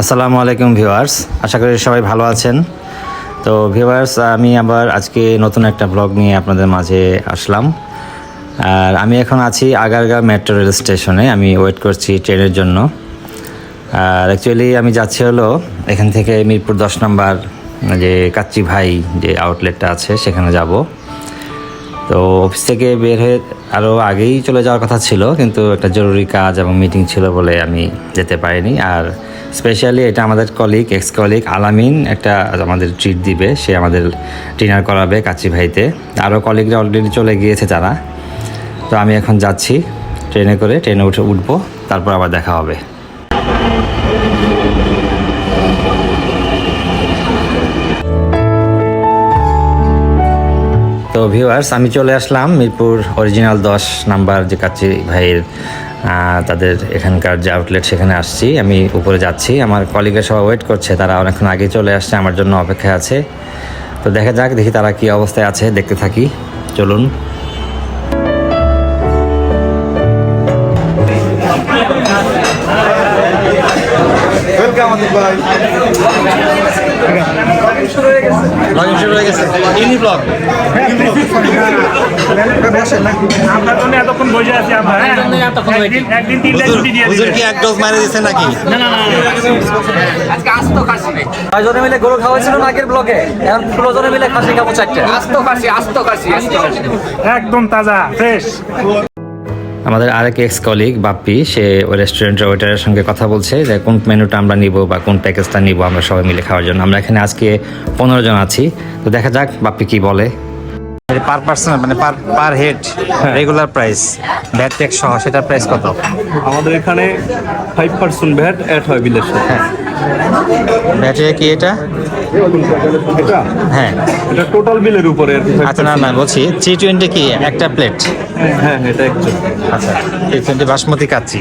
আসসালামু আলাইকুম ভিউয়ার্স, আশা করি সবাই ভালো আছেন। তো ভিউয়ার্স, আমি আবার আজকে নতুন একটা ব্লগ নিয়ে আপনাদের মাঝে আসলাম। আর আমি এখন আছি আগারগাঁ মেট্রো রেল স্টেশনে, আমি ওয়েট করছি ট্রেনের জন্য। আর অ্যাকচুয়ালি আমি যাচ্ছি হলো এখান থেকে মিরপুর দশ নম্বর, যে কাচ্চি ভাই যে আউটলেটটা আছে, সেখানে যাব। তো অফিস থেকে বের হয়ে আরও আগেই চলে যাওয়ার কথা ছিল, কিন্তু একটা জরুরি কাজ এবং মিটিং ছিল বলে আমি যেতে পারিনি। আর স্পেশালি এটা আমাদের কলিগ এক্স কলিগ আলামিন একটা আমাদের ট্রিট দিবে, সে আমাদের ডিনার করাবে কাচি ভাইতে। আরও কলিগরা অলরেডি চলে গিয়েছে তারা তো আমি এখন যাচ্ছি, ট্রেনে করে, ট্রেনে উঠে উঠবো, তারপর আবার দেখা হবে। তো ভিউয়ার্স আমি চলে আসলাম মিরপুর অরিজিনাল দশ নাম্বার যে কাচ্চি ভাইয়ের তাদের এখানকার যে আউটলেট সেখানে আসছি। আমি উপরে যাচ্ছি, আমার কলিগের সবাই ওয়েট করছে, তারা অনেকক্ষণ আগে চলে আসছে, আমার জন্য অপেক্ষা আছে। তো দেখা যাক, দেখি তারা কি অবস্থায় আছে, দেখতে থাকি, চলুন। হয়ে গেছে। ইনি ব্লগ আপনার জন্য এতক্ষণ বসে আছি আমরা হ্যাঁ? একদিন একদিন তিনটা ছুটি দিয়ে হুজুর কি এক ডোজ মারে দিচ্ছে নাকি? না না না ছয়জনে মিলে গরু আগের ব্লকে এখন মিলে খাসি খাব চারটে। আস্ত কাশি আস্ত কাশি আস্ত কাশি একদম তাজা ফ্রেশ আমাদের আরেক এক্স কলিগ বাপ্পি সে ওই রেস্টুরেন্টের ওয়েটারের সঙ্গে কথা বলছে যে কোন মেনুটা আমরা নিব বা কোন প্যাকেজটা নিব আমরা সবাই মিলে খাওয়ার জন্য। আমরা এখানে আজকে পনেরো জন আছি। তো দেখা যাক বাপ্পি কি বলে। পার পার্সন মানে per per head regular price VAT tax সহ সেটার প্রাইস কত? আমাদের এখানে ফাইভ পার্সেন্ট ভ্যাট অ্যাড হয় বিলের সাথে। ভ্যাটে কি এটা? এটা হ্যাঁ। এটা টোটাল বিলের উপরে আর কি। 5% আচ্ছা না না বলছি থ্রি টোয়েন্টি কি একটা প্লেট হ্যাঁ এটা একদম আচ্ছা থ্রি টোয়েন্টি বাসমতি কাচ্চি।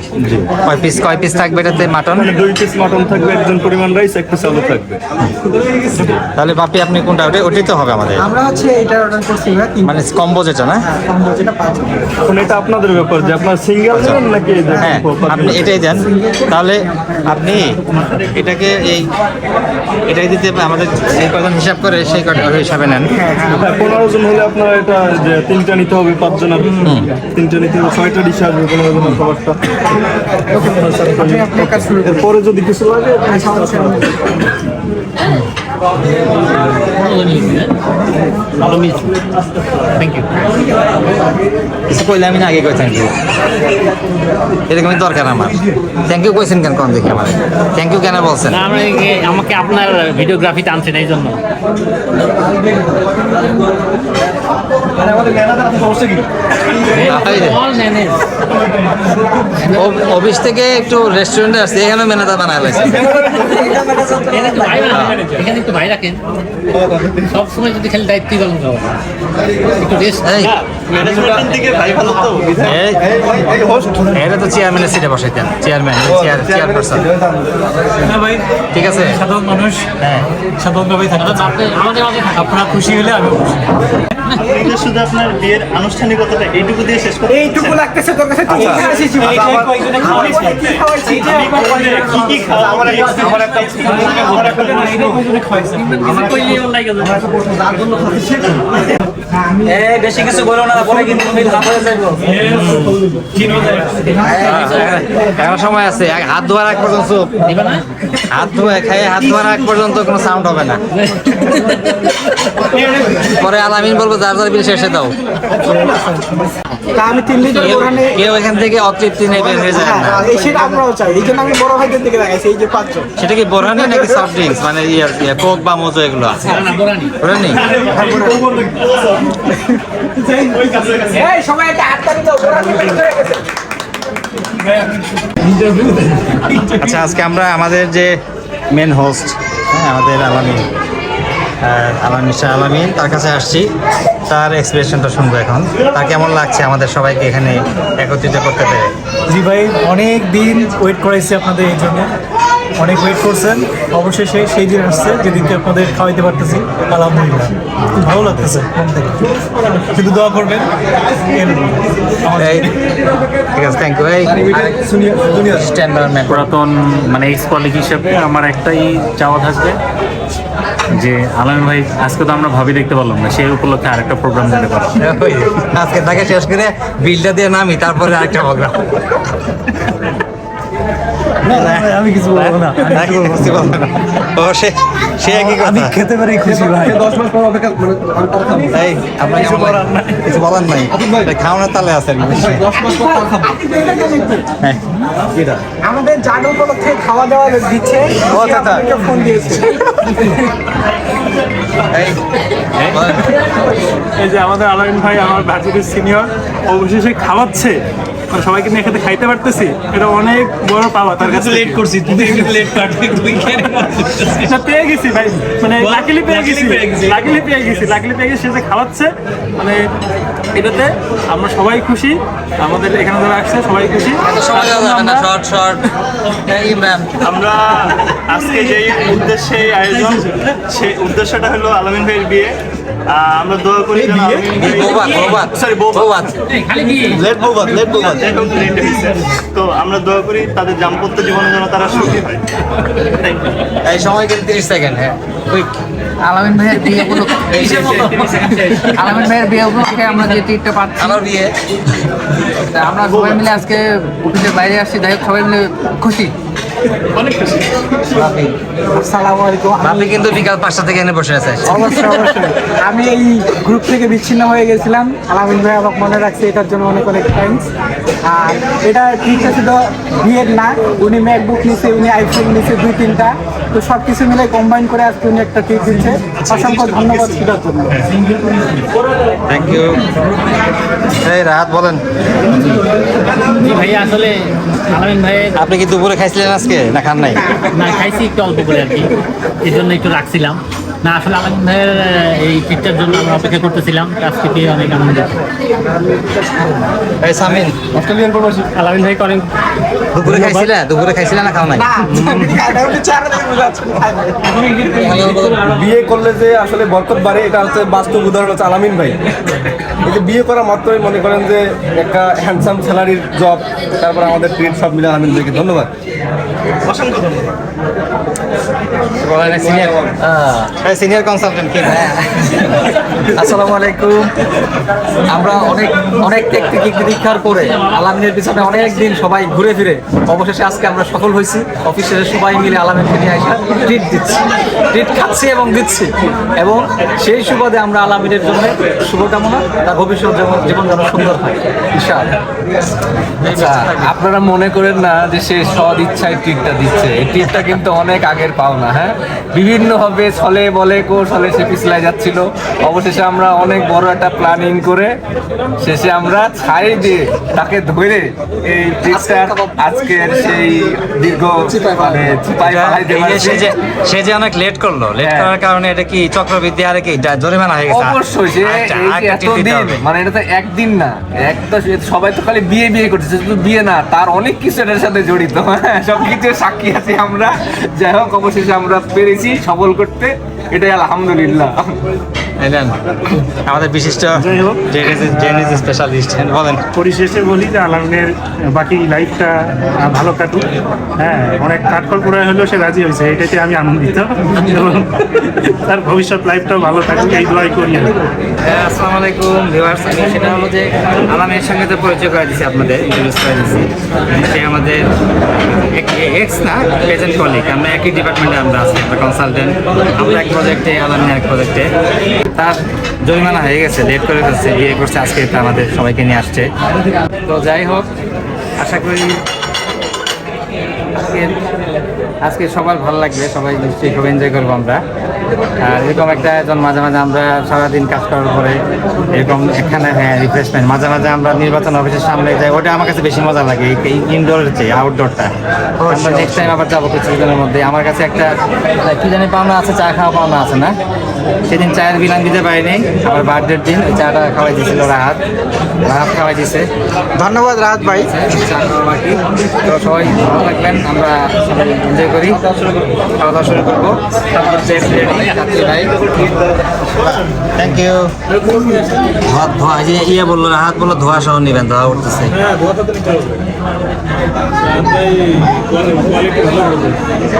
কয় পিস কয় পিস থাকবে এটাতে মাটন দুই পিস মাটন থাকবে একজন পরিমাণ রাইস এক পিস আলু থাকবে। তাহলে বাপি আপনি কোনটা ওটা ওটাই তো হবে আমাদের। আমরা হচ্ছে এটা অর্ডার করছি মানে কম্বো যেটা না? কম্বো যেটা পাঁচ। এখন এটা আপনাদের ব্যাপার যে আপনার সিঙ্গেল নেবেন নাকি হ্যাঁ আপনি এটাই দেন। তাহলে আপনি এটাকে এই এটাই দিতে আমাদের যে কজন হিসাব করে সেই কটা হিসাবে নেন। হ্যাঁ পনেরো জন হলে আপনার এটা যে তিনটা নিতে হবে পাঁচ জনের তিনটা নিতে হবে ছয়টা ডিশ আসবে পনেরো জনের খাবারটা আপনার যদি কিছু করুন যদি কিছু লাগে কিছু আগে কই থ্যাংক ইউ এরকমই দরকার আমার। থ্যাংক ইউ কইছেন কেন কোন দেখি আমার? থ্যাংক ইউ কেন বলছেন? আমাকে আপনার ভিডিওগ্রাফি টানছেন এই জন্য। অফ- অফিস থেকে একটু রেস্টুরেন্টে আসছে এখানে মেনেদা বানায় লাগছে এখানে একটু ভাই রাখেন, এখানে একটু ভাই রাখেন সব সময় যদি খালি দায়িত্বই পালন করো একটু রেস্ট এই। এই, এটা তো চেয়ারম্যানের সিটে বসাইতেন চেয়ারম্যান চেয়ার চেয়ারপারসন ঠিক আছে? সাধারণ মানুষ হ্যাঁ। সাধারণভাবেই থাকা আপনারা খুশি হলে আমি খুশি। শুধু আপনার বিয়ের আনুষ্ঠানিকতাটা এইটুকু দিয়ে শেষ করতে এইটুকু লাগতেছে তোর কাছে তুই এখানে আসিস এই যে কয়েকজনে খাওয়াইছে। কি খাওয়াইছি কি কি খাওয়া আমার একটা আমার একটা কিছু কইলেই ওর লাগে যায়। এই বেশি কিছু বলো না পরে কিন্তু হয়ে যাইবো এখন সময় আছে হাত ধোয়ার আগ পর্যন্ত চুপ দিবে না হাত ধোয়া খাই হাত ধোয়ার আগ পর্যন্ত কোনো সাউন্ড হবে না পরে আলামিন বলব যার যার বিল শেষে দাও। আমি তিন ওখানে কেউ এখান থেকে অতৃপ্তি নেই বের হয়ে যায় না। হ্যাঁ, এই সেটা আমরাও চাই। এই জন্য আমি বড় ভাইদের দিকে দেখাইছি এই যে পাঁচজন। সেটা কি বোরহানি নাকি সফট ড্রিঙ্কস মানে ইয়ে ইয়ে, কোক বা মজো এগুলো আছে? বোরানি সবাই একটা দিতে গেছে। আচ্ছা আজকে আমরা আমাদের যে মেন হোস্ট হ্যাঁ আমাদের আলামিন আলামিন শাহ আলামিন তার কাছে আসছি। তার এক্সপ্রেশনটা শুনব এখন। তা কেমন লাগছে আমাদের সবাইকে এখানে একত্রিত করতে পেরে? জি ভাই, অনেক দিন ওয়েট করাইছি আপনাদের এই জন্য। অনেক ওয়েট করছেন। অবশেষে সেই দিন আসছে যেদিনকে আপনাদের খাওয়াইতে পারতেছি। আলহামদুলিল্লাহ। খুব ভালো লাগতেছে মন থেকে। শুধু দোয়া করবেন ঠিক আছে থ্যাংক ইউ এই পুরাতন মানে এক্স কলিগ হিসেবে আমার একটাই চাওয়া থাকবে যে আলম ভাই আজকে তো আমরা ভাবি দেখতে পারলাম না সেই উপলক্ষে আরেকটা প্রোগ্রাম দিতে পারলাম আজকে তাকে শেষ করে বিলটা দিয়ে নামি তারপরে আরেকটা প্রোগ্রাম আমি কিছু বলব না আমি। ও সে সে একই আমি কথা খেতে পারি খুশি ভাই। দশ মাস পর অপেক্ষা মানে আমি খাব। এই আপনার কিছু বলার নাই। কিছু বলার নাই। খাওয়ানোর তালে আছে আর কি মাস পর খাব। হ্যাঁ। আমাদের জাগ উপলক্ষে খাওয়া দাওয়া দিচ্ছে। ও দাদা। ফোন দিয়েছে। এই যে আমাদের আলামিন ভাই আমার ভার্সিটির সিনিয়র অবশেষে খাওয়াচ্ছে। মানে সবাইকে নিয়ে একসাথে খাইতে পারতেছি এটা অনেক বড় পাওয়া তার কাছে লেট করছি তুই লেট কাটবি তুই এটা পেয়ে গেছি ভাই মানে লাকিলি পেয়ে গেছি লাকিলি পেয়ে গেছি লাকিলি পেয়ে গেছি সে যে খাওয়াচ্ছে মানে এটাতে আমরা সবাই খুশি আমাদের এখানে যারা আসছে সবাই খুশি। না আমরা- শর্ট শর্ট। আমরা আজকে যেই উদ্দেশ্যে আয়োজন সেই উদ্দেশ্যটা হলো আলামিন ভাইয়ের বিয়ে। আমরা দোয়া করি সরি লেট বৌবাদ লেট বৌবাদ হয়েছে। তো আমরা দোয়া করি তাদের দাম্পত্য জীবনে যেন তারা সুখী হয়। এই সময় কিন্তু তিরিশ সেকেন্ড হ্যাঁ। আলামিন ভাইয়ের বিয়ে আলামিন ভাইয়ের বিয়ে উপলক্ষে আমরা যে ট্রিটটা পাচ্ছি আমার বিয়ে? আমরা সবাই মিলে আজকে অফিসের বাইরে আসছি যাই হোক সবাই মিলে খুশি। রাফি আসসালামু আলাইকুম। আমি কিন্তু বিকাল পাঁচটা থেকে এনে বসে আছে। অবশ্যই অবশ্যই। আমি এই গ্রুপ থেকে বিচ্ছিন্ন হয়ে গেছিলাম। আলামিন ভাই আমাকে মনে রাখছে এটার জন্য অনেক অনেক থ্যাঙ্কস আর এটা ঠিকটা শুধু বিয়ের না উনি ম্যাকবুক নিছে উনি আইফোন নিছে দুই তিনটা। তো সব কিছু মিলে কম্বাইন করে আজকে উনি একটা ট্রিট দিচ্ছে। অসংখ্য ধন্যবাদ সেটার জন্য। থ্যাংক ইউ এই রাহাত বলেন। জি ভাইয়া আসলে আলামিন ভাইয়ের আপনি কি দুপুরে খাইছিলেন আজকে? না খান নাই। না খাইছি একটু অল্প করে আর কি। এই জন্য একটু রাখছিলাম। না আসলে ভাইয়ের এই ট্রিটটার জন্য আমরা অপেক্ষা করতেছিলাম। আজকে পেয়ে অনেক আনন্দিত এই সামিন অস্ট্রেলিয়ান প্রবাসী আলামিন ভাইকে অনেক দুপুরে খাইছিলে? দুপুরে খাইছিলে না খাও নাই? বিয়ে করলে যে আসলে বরকত বাড়ে এটা হচ্ছে বাস্তব উদাহরণ হচ্ছে আলামিন ভাই। এই যে বিয়ে করা মাত্রই মনে করেন যে একটা হ্যান্ডসাম স্যালারির জব তারপর আমাদের ট্রিট সব মিলে আলামিন ভাইকে। ধন্যবাদ। Gracias. অসংখ্য ধন্যবাদ সিনিয়র সিনিয়র কনসালটেন্ট কি। আসসালামু আলাইকুম। আমরা অনেক অনেক টেকনিক দীক্ষার পরে আলামিনের পিছনে অনেক দিন সবাই ঘুরে ফিরে। অবশেষে আজকে আমরা সফল হয়েছি। অফিসে সবাই মিলে আলামিনকে নিয়ে আসা ট্রিট দিচ্ছি। ট্রিট খাচ্ছি এবং দিচ্ছি। এবং সেই সুবাদে আমরা আলামিনের জন্য শুভকামনা। তার ভবিষ্যৎ যেমন জীবন যেন সুন্দর হয়। ইনশাআল্লাহ। আচ্ছা আপনারা মনে করেন না যে সে সদ ইচ্ছায় ট্রিটটা দিচ্ছে। এই ট্রিটটা কিন্তু অনেক আগের পাওনা হ্যাঁ? বিভিন্নভাবে ছলে বলে কৌশলে সে পিছলায় যাচ্ছিল। অবশেষে আমরা অনেক বড় একটা প্ল্যানিং করে শেষে আমরা ছাই দিয়ে তাকে ধরে এই ট্রিটটার আজকের সেই দীর্ঘ মানে চিপাই এই সে যে সে যে অনেক লেট করল। লেট হ্যাঁ। করার কারণে এটা কি চক্রবৃদ্ধি আর কি জরিমানা হয়ে গেছে? অবশ্যই যে এই যে এতদিন মানে এটা তো একদিন না এক তো সবাই তো খালি বিয়ে বিয়ে করতেছে শুধু বিয়ে না তার অনেক কিছু এটার সাথে জড়িত হ্যাঁ সব কিছু সাক্ষী আছি আমরা। যাই হোক অবশেষে আমরা পেরেছি সবল করতে। এটাই আলহামদুলিল্লাহ। আমাদের বিশিষ্ট স্পেশালিস্ট বলেন। পরিশেষে বলি যে আলামিনের বাকি লাইফটা ভালো কাটুক। হ্যাঁ অনেক কাঠখড় পুরায় হলেও সে রাজি হয়েছে এটাতে আমি আনন্দিত। তার ভবিষ্যৎ লাইফটাও ভালো থাকুক এই দোয়াই করি হ্যাঁ, আসসালামু আলাইকুম ভিউয়ার্স আমি সেটা হলো যে আলামের সঙ্গে তো পরিচয় করে দিছি আপনাদের ইন্ট্রোডিউস করে দিছি। সে আমাদের এক্স না প্রেজেন্ট কলিগ আমরা একই ডিপার্টমেন্টে আমরা আছি আমরা কনসালটেন্ট আমরা এক প্রজেক্টে আলামিন এক প্রজেক্টে তার জরিমানা হয়ে গেছে লেট করে ফেলছে বিয়ে করছে আজকে আমাদের সবাইকে নিয়ে আসছে। তো যাই হোক আশা করি আজকে আজকে সবার ভালো লাগবে সবাই নিশ্চয়ই খুব এনজয় করব আমরা। আর এরকম একটা আয়োজন মাঝে মাঝে আমরা সারাদিন কাজ করার পরে এরকম এখানে হ্যাঁ রিফ্রেশমেন্ট মাঝে মাঝে আমরা নির্বাচন অফিসের সামনে যাই ওটা আমার কাছে বেশি মজা লাগে এই ইনডোরের চেয়ে আউটডোরটা আমরা নেক্সট টাইম আবার যাব কিছুদিনের মধ্যে। আমার কাছে একটা কি জানি পাওনা আছে চা খাওয়া পাওনা আছে না? সেদিন চায়ের বিলান দিতে পারিনি। আমার বার্থডের দিন ওই চাটা খাওয়াই দিয়েছিল রাহাত। রাহাত খাওয়াই দিছে ধন্যবাদ রাহাত ভাই। চা খাওয়া বাকি। তো সবাই ভালো থাকবেন আমরা সবাই এনজয় করি। খাওয়া দাওয়া শুরু করব। থ্যাংক ইউ ধোয়া ইয়ে বলল বলল ধোয়া সহ নিবেন ধোয়া উঠতেছে। বেশি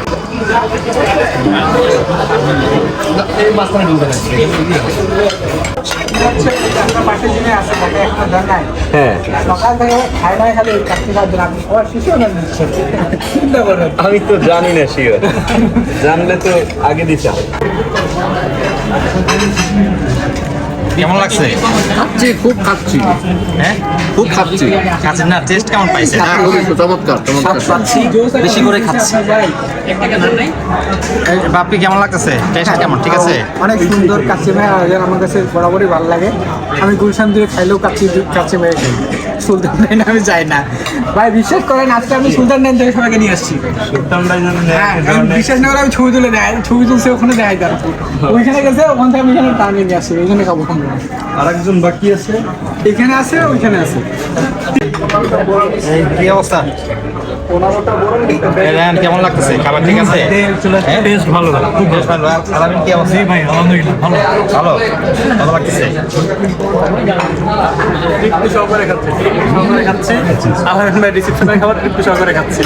আমি তো জানি না শিওর জানলে তো আগে দিতাম। কেমন লাগছে? খাচ্ছি খুব খাচ্ছি। হ্যাঁ? খুব খাচ্ছি। খাচ্ছেন না? টেস্ট কেমন পাইছে চমৎকার স্বাদ বেশি করে খাচ্ছি। বাপি কেমন লাগতেছে? টেস্ট কেমন? ঠিক আছে? অনেক সুন্দর কাচ্চি ভাই আমার কাছে বরাবরই ভালো লাগে। আমি গুলশান দিয়ে খাইলেও কাচ্চি কাচ্চি ভাই খাই। সুলতান ডাইন আমি যাই না। ভাই বিশ্বাস করেন আজকে আমি সুলতান ডাইন থেকে সবাইকে নিয়ে আসছি। সুলতান ভাই হ্যাঁ বিশ্বাস না করে আমি ছবি তুলে দেয় ছবি তুলছে ওখানে দেয় তার ওইখানে গেছে ওখান থেকে আমি এখানে টানিয়ে নিয়ে আসছি ওইখানে খাব আর একজন বাকি আছে? এখানে আছে ওইখানে আছে। এই কি অবস্থা? কেমন লাগতেছে? খাবার ঠিক আছে? টেস্ট ভালো খুব বেশ ভালো। আর আলামিন কি অবস্থা? ভাই আলহামদুলিল্লাহ ভালো। ভালো? ভালো লাগতেছে? তৃপ্তি সহকারে খাচ্ছি তৃপ্তি সহকারে খাচ্ছি। আলামিন ভাই রিসেপশনের খাবার তৃপ্তি সহকারে খাচ্ছি।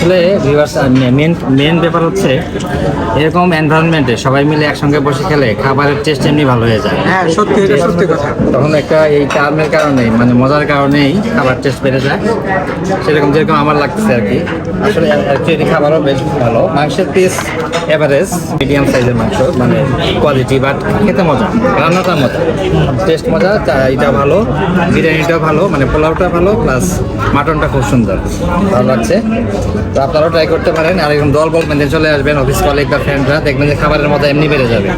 আসলে ভিউয়ার্স মেন মেন ব্যাপার হচ্ছে এরকম এনভায়রনমেন্টে সবাই মিলে একসঙ্গে বসে খেলে খাবারের টেস্ট এমনি ভালো হয়ে যায়। হ্যাঁ সত্যি এটা সত্যি কথা। তখন একটা এই টার্মের কারণেই মানে মজার কারণেই খাবার টেস্ট বেড়ে যায়। সেরকম যেরকম আমার লাগতেছে আর কি। আসলে অ্যাকচুয়ালি খাবারও বেশ ভালো। মাংসের পিস এভারেজ মিডিয়াম সাইজের মাংস মানে কোয়ালিটি বাট খেতে মজা রান্নাটা মজা। টেস্ট মজা এটা ভালো বিরিয়ানিটাও ভালো মানে পোলাওটা ভালো প্লাস মাটনটা খুব সুন্দর। ভালো লাগছে? আপনারাও ট্রাই করতে পারেন। আর এরকম দল বল চলে আসবেন অফিস কলিগ বা ফ্রেন্ডরা দেখবেন যে খাবারের মতো এমনি বেড়ে যাবে।